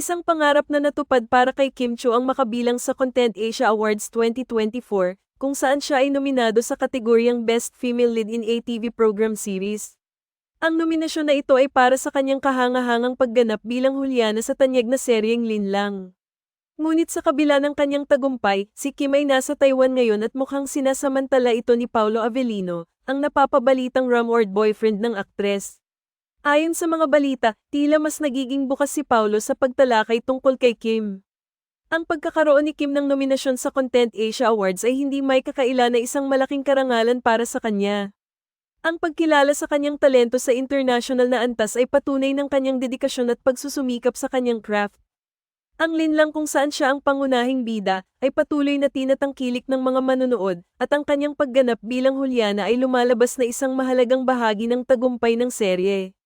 Isang pangarap na natupad para kay Kim Cho ang makabilang sa Content Asia Awards 2024, kung saan siya ay nominado sa kategoryang Best Female Lead in ATV Program Series. Ang nominasyon na ito ay para sa kanyang kahangahangang pagganap bilang Juliana sa tanyag na seryeng Linlang. Ngunit sa kabila ng kanyang tagumpay, si Kim ay nasa Taiwan ngayon at mukhang sinasamantala ito ni Paulo Avellino, ang napapabalitang rumored boyfriend ng aktres. Ayon sa mga balita, tila mas nagiging bukas si Paulo sa pagtalakay tungkol kay Kim. Ang pagkakaroon ni Kim ng nominasyon sa Content Asia Awards ay hindi may kakaila na isang malaking karangalan para sa kanya. Ang pagkilala sa kanyang talento sa international na antas ay patunay ng kanyang dedikasyon at pagsusumikap sa kanyang craft. Ang linlang kung saan siya ang pangunahing bida, ay patuloy na tinatangkilik ng mga manonood, at ang kanyang pagganap bilang Juliana ay lumalabas na isang mahalagang bahagi ng tagumpay ng serye.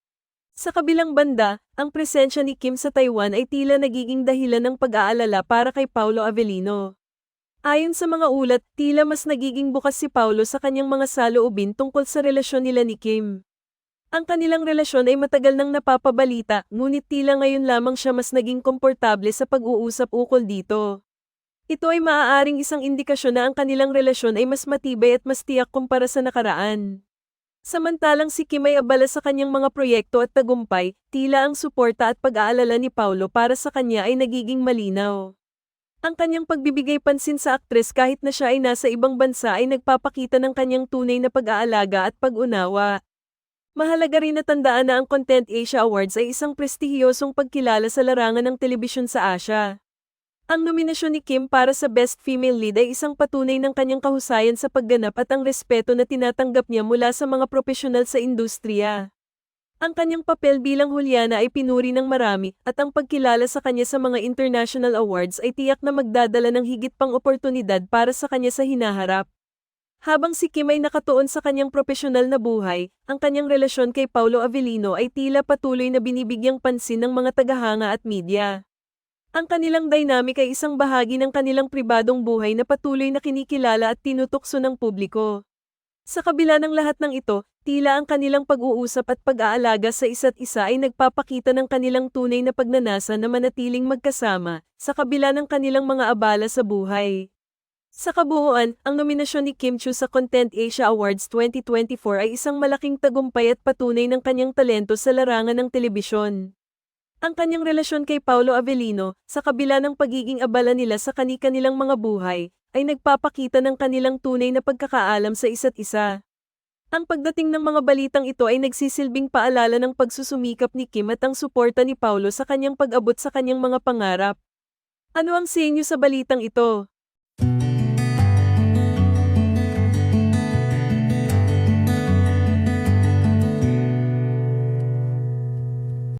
Sa kabilang banda, ang presensya ni Kim sa Taiwan ay tila nagiging dahilan ng pag-aalala para kay Paulo Avellino. Ayon sa mga ulat, tila mas nagiging bukas si Paulo sa kanyang mga saloobin tungkol sa relasyon nila ni Kim. Ang kanilang relasyon ay matagal nang napapabalita, ngunit tila ngayon lamang siya mas naging komportable sa pag-uusap ukol dito. Ito ay maaaring isang indikasyon na ang kanilang relasyon ay mas matibay at mas tiyak kumpara sa nakaraan. Samantalang si Kim ay abala sa kanyang mga proyekto at tagumpay, tila ang suporta at pag-aalala ni Paulo para sa kanya ay nagiging malinaw. Ang kanyang pagbibigay pansin sa aktres kahit na siya ay nasa ibang bansa ay nagpapakita ng kanyang tunay na pag-aalaga at pag-unawa. Mahalaga rin na tandaan na ang Content Asia Awards ay isang prestihiyosong pagkilala sa larangan ng telebisyon sa Asia. Ang nominasyon ni Kim para sa Best Female Lead ay isang patunay ng kanyang kahusayan sa pagganap at ang respeto na tinatanggap niya mula sa mga profesional sa industriya. Ang kanyang papel bilang Juliana ay pinuri ng marami at ang pagkilala sa kanya sa mga international awards ay tiyak na magdadala ng higit pang oportunidad para sa kanya sa hinaharap. Habang si Kim ay nakatuon sa kanyang profesional na buhay, ang kanyang relasyon kay Paulo Avellino ay tila patuloy na binibigyang pansin ng mga tagahanga at media. Ang kanilang dynamic ay isang bahagi ng kanilang pribadong buhay na patuloy na kinikilala at tinutukso ng publiko. Sa kabila ng lahat ng ito, tila ang kanilang pag-uusap at pag-aalaga sa isa't isa ay nagpapakita ng kanilang tunay na pagnanasa na manatiling magkasama, sa kabila ng kanilang mga abala sa buhay. Sa kabuuan, ang nominasyon ni Kim Chu sa Content Asia Awards 2024 ay isang malaking tagumpay at patunay ng kanyang talento sa larangan ng telebisyon. Ang kanyang relasyon kay Paulo Avellino, sa kabila ng pagiging abala nila sa kani-kanilang mga buhay, ay nagpapakita ng kanilang tunay na pagkakaalam sa isa't isa. Ang pagdating ng mga balitang ito ay nagsisilbing paalala ng pagsusumikap ni Kim at ang suporta ni Paulo sa kanyang pag-abot sa kanyang mga pangarap. Ano ang sa inyo sa balitang ito?